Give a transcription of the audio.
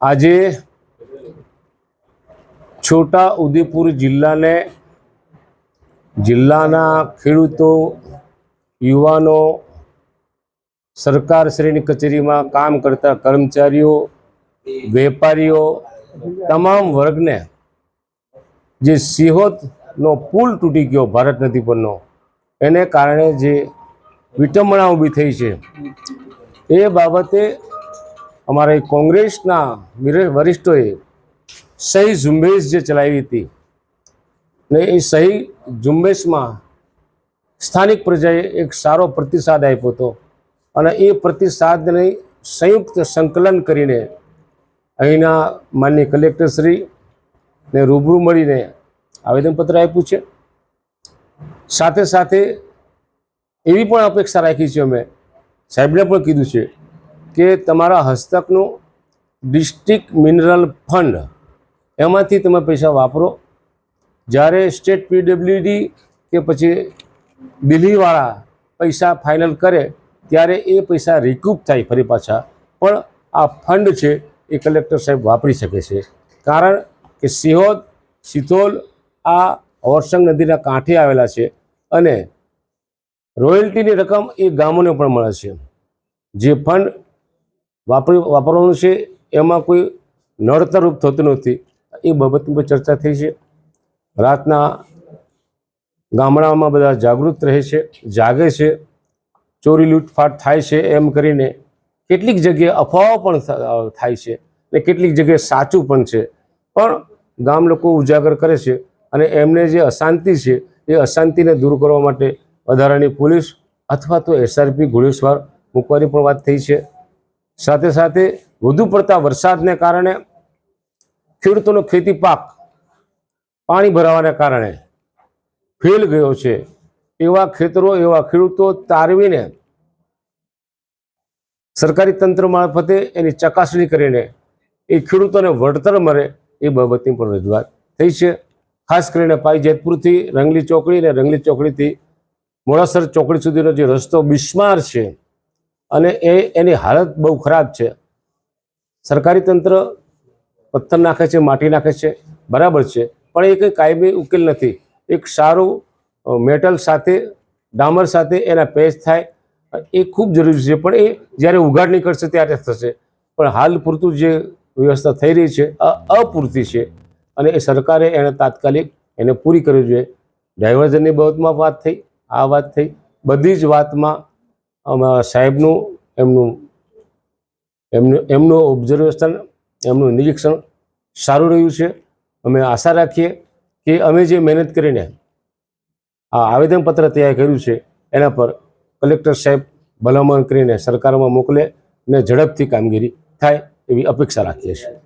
આજે છોટા ઉદેપુર જિલ્લાને જિલ્લાના ખેડૂતો, યુવાનો સરકારશ્રીની કચેરીમાં કામ કરતા કર્મચારીઓ, વેપારીઓ, તમામ વર્ગને જે સિહોતનો પુલ તૂટી ગયો ભારત નદી પરનો, એને કારણે જે વિટંબણા ઊભી થઈ છે, એ બાબતે અમારા કોંગ્રેસના વિર- વરિષ્ઠોએ સહી ઝુંબેશ જે ચલાવી હતી ને એ સહી ઝુંબેશમાં સ્થાનિક પ્રજાએ એક સારો પ્રતિસાદ આપ્યો હતો અને એ પ્રતિસાદને સંયુક્ત સંકલન કરીને અહીંના માન્ય કલેક્ટરશ્રી ને રૂબરૂ મળીને આવેદનપત્ર આપ્યું છે. સાથે સાથે એવી પણ અપેક્ષા રાખી છે અમે. સાહેબને પણ કીધું છે કે તમારા હસ્તકનું ડિસ્ટ્રિક્ટ મિનરલ ફંડ, એમાંથી તમે પૈસા વાપરો. જ્યારે સ્ટેટ પીડબ્લ્યુડી કે પછી દિલ્હીવાળા પૈસા ફાઇનલ કરે, ત્યારે એ પૈસા રિકૂપ થાય ફરી પાછા. પણ આ ફંડ છે એ કલેક્ટર સાહેબ વાપરી શકે છે. કારણ કે સિહોદ સિથોલ આ ઓરસંગ નદીના કાંઠે આવેલા છે અને રોયલ્ટીની રકમ એ ગામોને પણ મળે છે. જે ફંડ વાપરી વાપરવાનું છે, એમાં કોઈ નડતરરૂપ થતું નથી. એ બાબતની પણ ચર્ચા થઈ છે. રાતના ગામડામાં બધા જાગૃત રહે છે, જાગે છે, ચોરી લૂંટફાટ થાય છે એમ કરીને કેટલીક જગ્યાએ અફવાઓ પણ થાય છે ને કેટલીક જગ્યાએ સાચું પણ છે. પણ ગામ લોકો ઉજાગર કરે છે અને એમને જે અશાંતિ છે, એ અશાંતિને દૂર કરવા માટે વધારાની પોલીસ અથવા તો એસઆરપી ઘોડેસવાર મૂકવાની પણ વાત થઈ છે. સાથે સાથે વધુ પડતા વરસાદને કારણે ખેડૂતોનો ખેતી પાક પાણી ભરાવાને કારણે ફેલ ગયો છે. એવા ખેતરો, એવા ખેડૂતો તારવીને સરકારી તંત્ર મારફતે એની ચકાસણી કરીને એ ખેડૂતોને વળતર મળે એ બાબતની પણ રજૂઆત થઈ છે. ખાસ કરીને પાઈ જેતપુરથી રંગલી ચોકડી અને રંગલી ચોકડીથી મોડાસર ચોકડી સુધીનો જે રસ્તો બિસ્માર છે અને એ એની હાલત બહુ ખરાબ છે. સરકારી તંત્ર પથ્થર નાખે છે, માટી નાખે છે, બરાબર છે. પણ એ કંઈ કાયમી ઉકેલ નથી. એક સારું મેટલ સાથે, ડામર સાથે એના પેચ થાય, એ ખૂબ જરૂરી છે. પણ એ જ્યારે ઉઘાડ નીકળશે ત્યારે થશે. પણ હાલ પૂરતું જે વ્યવસ્થા થઈ રહી છે અપૂરતી છે. અને એ સરકારે એને તાત્કાલિક એને પૂરી કરવી જોઈએ. ડાયવર્ઝનની બાબતમાં વાત થઈ, આ વાત થઈ. બધી જ વાતમાં સાહેબનું, એમનું એમનું એમનું ઓબ્ઝર્વેશન એમનું નિરીક્ષણ સારું રહ્યું છે. અમે આશા રાખીએ કે અમે જે મહેનત કરીને આ આવેદનપત્ર તૈયાર કર્યું છે, એના પર કલેક્ટર સાહેબ ભલામણ કરીને સરકારમાં મોકલે અને ઝડપથી કામગીરી થાય એવી અપેક્ષા રાખીએ છીએ.